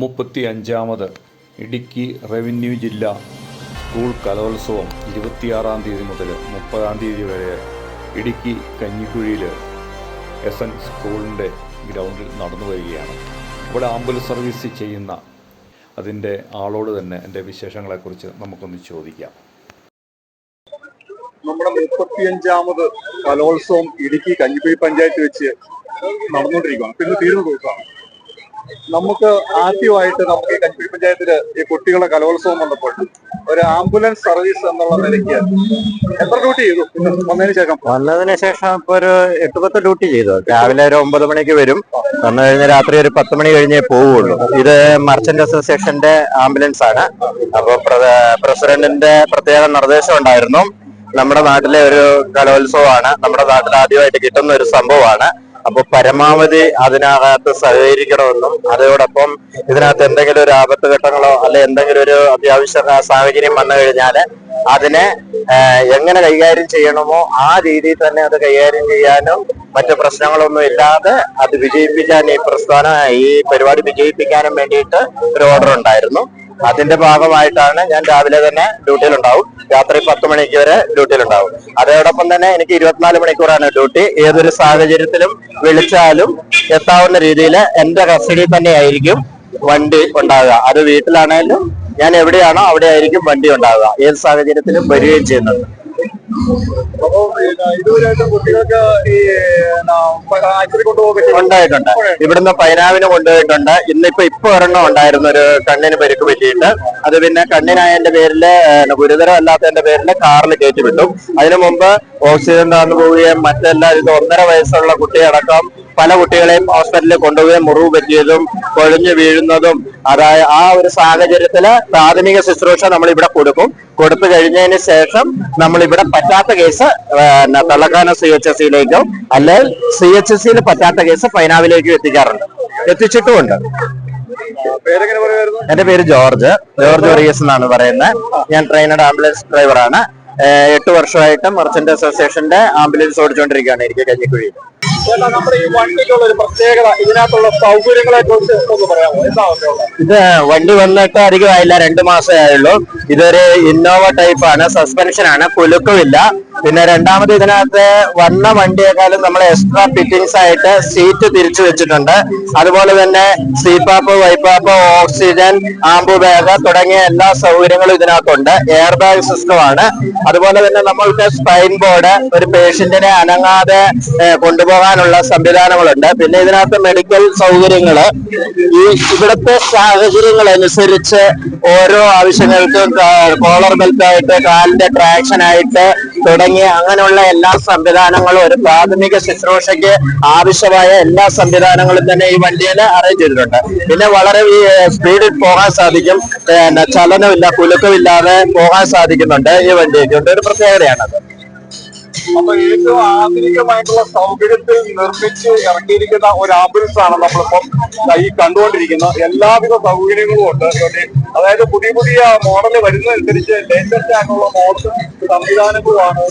മുപ്പത്തി അഞ്ചാമത് ഇടുക്കി റവന്യൂ ജില്ല സ്കൂൾ കലോത്സവം ഇരുപത്തിയാറാം തീയതി മുതൽ മുപ്പതാം തീയതി വരെ ഇടുക്കി കഞ്ഞിക്കുഴിയിൽ എസ് എൻ സ്കൂളിന്റെ ഗ്രൗണ്ടിൽ നടന്നു വരികയാണ്. അവിടെ ആംബുലൻസ് സർവീസ് ചെയ്യുന്ന അതിന്റെ ആളോട് തന്നെ എന്റെ വിശേഷങ്ങളെക്കുറിച്ച് നമുക്കൊന്ന് ചോദിക്കാം. നമ്മുടെ മുപ്പത്തിയഞ്ചാമത് കലോത്സവം ഇടുക്കി കഞ്ഞിക്കുഴി പഞ്ചായത്ത് വെച്ച് നടന്നുകൊണ്ടിരിക്കുകയാണ്. പിന്നെ ദിവസമാണ് നമുക്ക് ആദ്യമായിട്ട് നമുക്ക് ഈ കഞ്ഞിക്കുഴി പഞ്ചായത്തിൽ ഈ കുട്ടികളുടെ കലോത്സവം വന്നപ്പോൾ ഒരു ആംബുലൻസ് സർവീസ് എന്നുള്ള നിലയ്ക്ക് എത്ര ഡ്യൂട്ടി ചെയ്തു? വന്നതിന് ശേഷം? വന്നതിന് ശേഷം ഇപ്പൊ ഒരു എട്ട് പത്ത് ഡ്യൂട്ടി ചെയ്തു. രാവിലെ ഒരു ഒമ്പത് മണിക്ക് വരും. വന്നു കഴിഞ്ഞാൽ രാത്രി ഒരു പത്ത് മണി കഴിഞ്ഞേ പോവുള്ളൂ. ഇത് മർച്ചന്റ് അസോസിയേഷന്റെ ആംബുലൻസ് ആണ്. അപ്പൊ പ്രസിഡന്റിന്റെ പ്രത്യേക നിർദ്ദേശം ഉണ്ടായിരുന്നു. നമ്മുടെ നാട്ടിലെ ഒരു കലോത്സവമാണ്. നമ്മുടെ നാട്ടിൽ ആദ്യമായിട്ട് കിട്ടുന്ന ഒരു സംഭവമാണ്. അപ്പൊ പരമാവധി അതിനകത്ത് സഹകരിക്കണമെന്നും അതോടൊപ്പം ഇതിനകത്ത് എന്തെങ്കിലും ഒരു ആപത്ത് ഘട്ടങ്ങളോ അല്ലെ എന്തെങ്കിലും ഒരു അത്യാവശ്യ സാഹചര്യം വന്നു കഴിഞ്ഞാൽ അതിനെ എങ്ങനെ കൈകാര്യം ചെയ്യണമോ ആ രീതിയിൽ തന്നെ അത് കൈകാര്യം ചെയ്യാനും മറ്റു പ്രശ്നങ്ങളൊന്നും ഇല്ലാതെ അത് വിജയിപ്പിക്കാൻ ഈ പ്രസ്ഥാനം ഈ പരിപാടി വിജയിപ്പിക്കാനും വേണ്ടിയിട്ട് ഒരു ഓർഡർ ഉണ്ടായിരുന്നു. അതിന്റെ ഭാഗമായിട്ടാണ് ഞാൻ രാവിലെ തന്നെ ഡ്യൂട്ടിയിലുണ്ടാവും രാത്രി പത്ത് മണിക്ക് വരെ ഡ്യൂട്ടിയിലുണ്ടാവും. അതോടൊപ്പം തന്നെ എനിക്ക് ഇരുപത്തിനാല് മണിക്കൂറാണ് ഡ്യൂട്ടി. ഏതൊരു സാഹചര്യത്തിലും വിളിച്ചാലും എത്താവുന്ന രീതിയിൽ എന്റെ കസ്റ്റഡിയിൽ തന്നെ ആയിരിക്കും വണ്ടി ഉണ്ടാവുക. അത് വീട്ടിലാണെങ്കിലും ഞാൻ എവിടെയാണോ അവിടെ ആയിരിക്കും വണ്ടി ഉണ്ടാവുക. ഏത് സാഹചര്യത്തിലും വരികയും ചെയ്യുന്നത്. ഉണ്ടായിട്ടുണ്ട്. ഇവിടുന്ന് പൈനാവിന് കൊണ്ടുപോയിട്ടുണ്ട്. ഇന്നിപ്പോ ഇപ്പൊ ഒരെണ്ണം ഉണ്ടായിരുന്നു ഒരു കണ്ണിന് പരിക്ക് പറ്റിയിട്ട്. അത് പിന്നെ കണ്ണിനായതിന്റെ പേരിൽ ഗുരുതരം അല്ലാത്തതിന്റെ പേരിൽ കാറിൽ കയറ്റി വിട്ടു. അതിനു മുമ്പ് ഓക്സിജൻ താന്നു പോവുകയും മറ്റെല്ലാ ഇത് ഒന്നര വയസ്സുള്ള കുട്ടിയടക്കം പല കുട്ടികളെയും ഹോസ്പിറ്റലിൽ കൊണ്ടുപോവുകയും മുറിവ് പറ്റിയതും കൊഴിഞ്ഞു വീഴുന്നതും അതായത് ആ ഒരു സാഹചര്യത്തിൽ പ്രാഥമിക ശുശ്രൂഷ നമ്മൾ ഇവിടെ കൊടുക്കും. കൊടുത്തു കഴിഞ്ഞതിന് ശേഷം നമ്മൾ ഇവിടെ പറ്റാത്ത കേസ് തള്ളക്കാന സി എച്ച് എസ് സിയിലേക്കോ അല്ലെങ്കിൽ സി എച്ച് എസ് സിയിൽ പറ്റാത്ത കേസ് ഫൈനാവിലേക്കും എത്തിക്കാറുണ്ട്. എത്തിച്ചിട്ടുമുണ്ട്. എന്റെ പേര് ജോർജ്. ജോർജ് ഒറിയസ് എന്നാണ് പറയുന്നത്. ഞാൻ ട്രെയിനഡ് ആംബുലൻസ് ഡ്രൈവറാണ്. എട്ട് വർഷമായിട്ട് മർച്ചന്റ് അസോസിയേഷന്റെ ആംബുലൻസ് ഓടിച്ചുകൊണ്ടിരിക്കുകയാണ്. എനിക്ക് കഞ്ഞിക്കുഴിയിൽ. നമ്മുടെ ഈ ഒരു പ്രത്യേകത ഇത് വണ്ടി വന്നിട്ട് അധികമായില്ല രണ്ടു മാസമേ ആയുള്ളൂ. ഇതൊരു ഇന്നോവ ടൈപ്പ് ആണ് സസ്പെൻഷൻ ആണ് കുലുക്കമില്ല പിന്നെ രണ്ടാമത് ഇതിനകത്ത് വന്ന വണ്ടിയേക്കാളും നമ്മൾ എക്സ്ട്രാ ഫിറ്റിംഗ്സ് ആയിട്ട് സീറ്റ് തിരിച്ചു വെച്ചിട്ടുണ്ട്. അതുപോലെ തന്നെ CPAP BiPAP oxygen Ambu bag തുടങ്ങിയ എല്ലാ സൗകര്യങ്ങളും ഇതിനകത്തുണ്ട്. എയർ ബാഗ് സിസ്റ്റം ആണ്. അതുപോലെ തന്നെ നമ്മൾക്ക് സ്പൈൻ ബോർഡ് ഒരു പേഷ്യന്റിനെ അനങ്ങാതെ കൊണ്ടുപോകാനുള്ള സംവിധാനങ്ങളുണ്ട്. പിന്നെ ഇതിനകത്ത് മെഡിക്കൽ സൗകര്യങ്ങൾ ഈ ഇവിടുത്തെ സാഹചര്യങ്ങൾ അനുസരിച്ച് ഓരോ ആവശ്യങ്ങൾക്കും കോളർ ബെൽറ്റ് ആയിട്ട് കാലിന്റെ ട്രാക്ഷൻ ആയിട്ട് തുടങ്ങിയ അങ്ങനെയുള്ള എല്ലാ സംവിധാനങ്ങളും ഒരു പ്രാഥമിക ശുശ്രൂഷയ്ക്ക് ആവശ്യമായ എല്ലാ സംവിധാനങ്ങളും തന്നെ ഈ വണ്ടിയിൽ അറേഞ്ച് ചെയ്തിട്ടുണ്ട്. പിന്നെ വളരെ ഈ സ്പീഡിൽ പോകാൻ സാധിക്കും. പിന്നെ ചലനമില്ല കുലുക്കമില്ലാതെ പോകാൻ സാധിക്കുന്നുണ്ട് ഈ വണ്ടിയൊക്കെ ഉണ്ട് ഒരു പ്രത്യേകതയാണത്. അപ്പൊ ഏറ്റവും ആധുനികമായിട്ടുള്ള സൗകര്യത്തിൽ നിർമ്മിച്ച് ഇറക്കിയിരിക്കുന്ന ഒരു ആംബുലൻസ് ആണ് നമ്മളിപ്പം ഈ കണ്ടുകൊണ്ടിരിക്കുന്നത്. എല്ലാവിധ സൗകര്യങ്ങളും ഉണ്ട്. അതായത് പുതിയ പുതിയ മോഡൽ വരുന്നതനുസരിച്ച് ലേറ്റസ്റ്റ് ആയിട്ടുള്ള മോഡൽ സംവിധാനങ്ങളുമാണ്.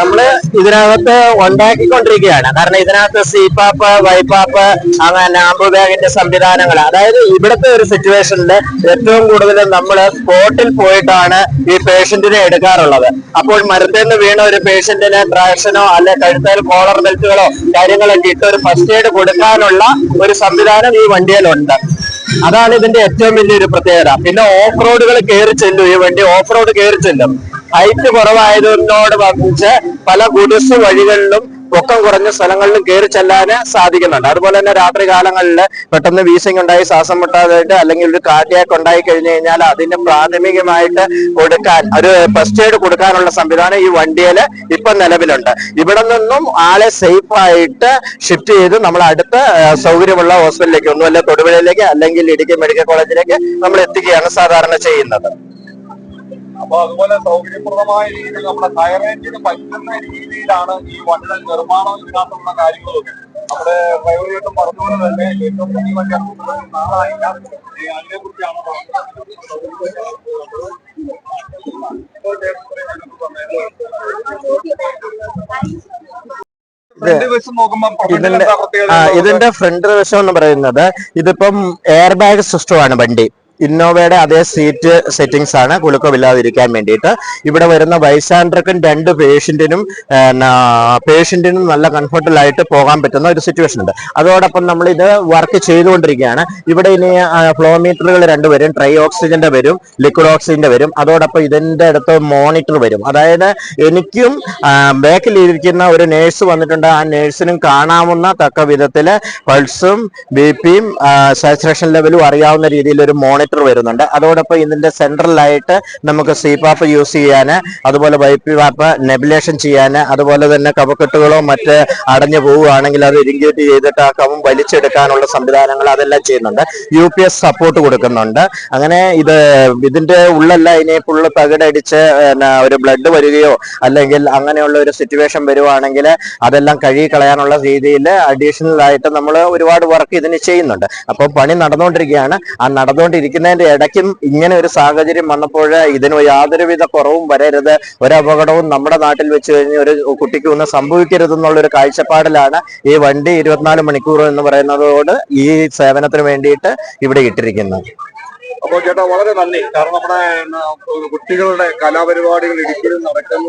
നമ്മൾ ഇതിനകത്ത് ഉണ്ടാക്കിക്കൊണ്ടിരിക്കുകയാണ്. കാരണം ഇതിനകത്ത് സീപ്പാപ്പ് വൈപ്പാപ്പ് അങ്ങനെ ആംബു ബാഗിന്റെ സംവിധാനങ്ങൾ. അതായത് ഇവിടുത്തെ ഒരു സിറ്റുവേഷനിൽ ഏറ്റവും കൂടുതൽ നമ്മൾ സ്പോട്ടിൽ പോയിട്ടാണ് ഈ പേഷ്യന്റിനെ എടുക്കാറുള്ളത്. അപ്പോൾ മരത്തിൽ നിന്ന് വീണ ഒരു പേഷ്യന്റിന് ട്രാക്ഷനോ അല്ലെ കഴുത്തേൽ കോളർ ബെൽറ്റുകളോ കാര്യങ്ങളൊക്കെ ഇട്ട് ഒരു ഫസ്റ്റ് എയ്ഡ് കൊടുക്കാനുള്ള ഒരു സംവിധാനം ഈ വണ്ടിയിലുണ്ട്. അതാണ് ഇതിന്റെ ഏറ്റവും വലിയൊരു പ്രത്യേകത. പിന്നെ ഓഫ് റോഡുകൾ കയറി ചെല്ലും. ഈ വണ്ടി ഓഫ് റോഡ് കയറി ചെല്ലും. ഹൈറ്റ് കുറവായതിനോട് വന്നിച്ച് പല ഗുഡ്സ് വഴികളിലും പൊക്കം കുറഞ്ഞ സ്ഥലങ്ങളിലും കയറി ചെല്ലാന് സാധിക്കുന്നുണ്ട്. അതുപോലെ തന്നെ രാത്രി കാലങ്ങളിൽ പെട്ടെന്ന് വീസിംഗ് ഉണ്ടായി ശ്വാസം മുട്ടാതായിട്ട് അല്ലെങ്കിൽ ഒരു കാർഡിയാക്ക് ഉണ്ടായി കഴിഞ്ഞു കഴിഞ്ഞാൽ അതിന് പ്രാഥമികമായിട്ട് കൊടുക്കാൻ ഒരു ഫസ്റ്റ് എയ്ഡ് കൊടുക്കാനുള്ള സംവിധാനം ഈ വണ്ടിയിൽ ഇപ്പൊ നിലവിലുണ്ട്. ഇവിടെ നിന്നും ആളെ സേഫ് ആയിട്ട് ഷിഫ്റ്റ് ചെയ്ത് നമ്മൾ അടുത്ത സൗകര്യമുള്ള ഹോസ്പിറ്റലിലേക്ക് ഒന്നുമല്ല തൊടുപുഴയിലേക്ക് അല്ലെങ്കിൽ ഇടുക്കി മെഡിക്കൽ കോളേജിലേക്ക് നമ്മൾ എത്തിക്കുകയാണ് സാധാരണ ചെയ്യുന്നത്. അപ്പൊ അതുപോലെ സൗകര്യപ്രദമായ രീതിയിൽ നമ്മുടെ ഹൈറേഞ്ചിന് പറ്റുന്ന രീതിയിലാണ് ഈ വണ്ടിയുടെ നിർമ്മാണം ഇതിനകത്തുള്ള കാര്യങ്ങളൊക്കെ. നമ്മുടെ ഡ്രൈവറുമായിട്ടും പറഞ്ഞുകൊണ്ട് തന്നെ ഏറ്റവും വലിയ വണ്ടി നാളായില്ല അതിനെ കുറിച്ചാണ് ഇതിന്റെ ഫ്രണ്ട് വശം എന്ന് പറയുന്നത് ഇതിപ്പം എയർ ബാഗ് സിസ്റ്റമാണ് വണ്ടി. ഇന്നോവയുടെ അതേ സീറ്റ് സെറ്റിംഗ്സ് ആണ് കുലുക്കമില്ലാതിരിക്കാൻ വേണ്ടിയിട്ട്. ഇവിടെ വരുന്ന വൈസാൻഡ്രക്കും രണ്ട് പേഷ്യന്റിനും പേഷ്യന്റിനും നല്ല കംഫർട്ടബിളായിട്ട് പോകാൻ പറ്റുന്ന ഒരു സിറ്റുവേഷൻ ഉണ്ട്. അതോടൊപ്പം നമ്മൾ ഇത് വർക്ക് ചെയ്തുകൊണ്ടിരിക്കുകയാണ്. ഇവിടെ ഇനി ഫ്ലോ മീറ്ററുകൾ രണ്ട് വരും ട്രൈ ഓക്സിജന്റെ വരും ലിക്വിഡ് ഓക്സിജന്റെ വരും. അതോടൊപ്പം ഇതിന്റെ അടുത്ത് മോണിറ്റർ വരും. അതായത് എനിക്കും ബാക്കിലിരിക്കുന്ന ഒരു നേഴ്സ് വന്നിട്ടുണ്ട്. ആ നേഴ്സിനും കാണാവുന്ന തക്ക വിധത്തിൽ പൾസും ബി പിയും സാച്ചുറേഷൻ ലെവലും അറിയാവുന്ന രീതിയിൽ ഒരു മോണിറ്റർ വരുന്നുണ്ട്. അതോടൊപ്പം ഇതിന്റെ സെൻട്രലായിട്ട് നമുക്ക് സീപാപ്പ് യൂസ് ചെയ്യാന് അതുപോലെ വൈപ്പി വാപ്പ് നെബുലേഷൻ ചെയ്യാൻ അതുപോലെ തന്നെ കവക്കെട്ടുകളോ മറ്റ് അടഞ്ഞു പോവുകയാണെങ്കിൽ അത് ഇരിങ്കേറ്റ് ചെയ്തിട്ട് ആ കവം വലിച്ചെടുക്കാനുള്ള സംവിധാനങ്ങൾ അതെല്ലാം ചെയ്യുന്നുണ്ട്. യു പി എസ് സപ്പോർട്ട് കൊടുക്കുന്നുണ്ട്. അങ്ങനെ ഇത് ഇതിന്റെ ഉള്ളല്ല ഇനി ഫുള്ള് തകിടടിച്ച് ഒരു ബ്ലഡ് വരികയോ അല്ലെങ്കിൽ അങ്ങനെയുള്ള ഒരു സിറ്റുവേഷൻ വരുവാണെങ്കിൽ അതെല്ലാം കഴുകി കളയാനുള്ള രീതിയിൽ അഡീഷണൽ ആയിട്ട് നമ്മൾ ഒരുപാട് വർക്ക് ഇതിന് ചെയ്യുന്നുണ്ട്. അപ്പോൾ പണി നടന്നുകൊണ്ടിരിക്കുകയാണ് ആ നടന്നുകൊണ്ടിരിക്കുന്നതിന്റെ ഇടയ്ക്കും ഇങ്ങനെ ഒരു സാഹചര്യം വന്നപ്പോൾ ഇതിന് യാതൊരുവിധ കുറവും വരരുത്. ഒരു അപകടവും നമ്മുടെ നാട്ടിൽ വെച്ച് കഴിഞ്ഞ് ഒരു കുട്ടിക്ക് ഒന്നും സംഭവിക്കരുത് എന്നുള്ള ഒരു കാഴ്ചപ്പാടിലാണ് ഈ വണ്ടി ഇരുപത്തിനാല് മണിക്കൂർ എന്ന് പറയുന്നതോട് ഈ സേവനത്തിന് വേണ്ടിയിട്ട് ഇവിടെ ഇട്ടിരിക്കുന്നത്. അപ്പോൾ ചേട്ടാ വളരെ നന്ദി. കാരണം നമ്മുടെ കുട്ടികളുടെ കലാപരിപാടികൾ ഇടുക്കിയിൽ നടക്കുന്ന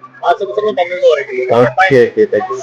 ഓക്കെ ഓക്കെ താങ്ക്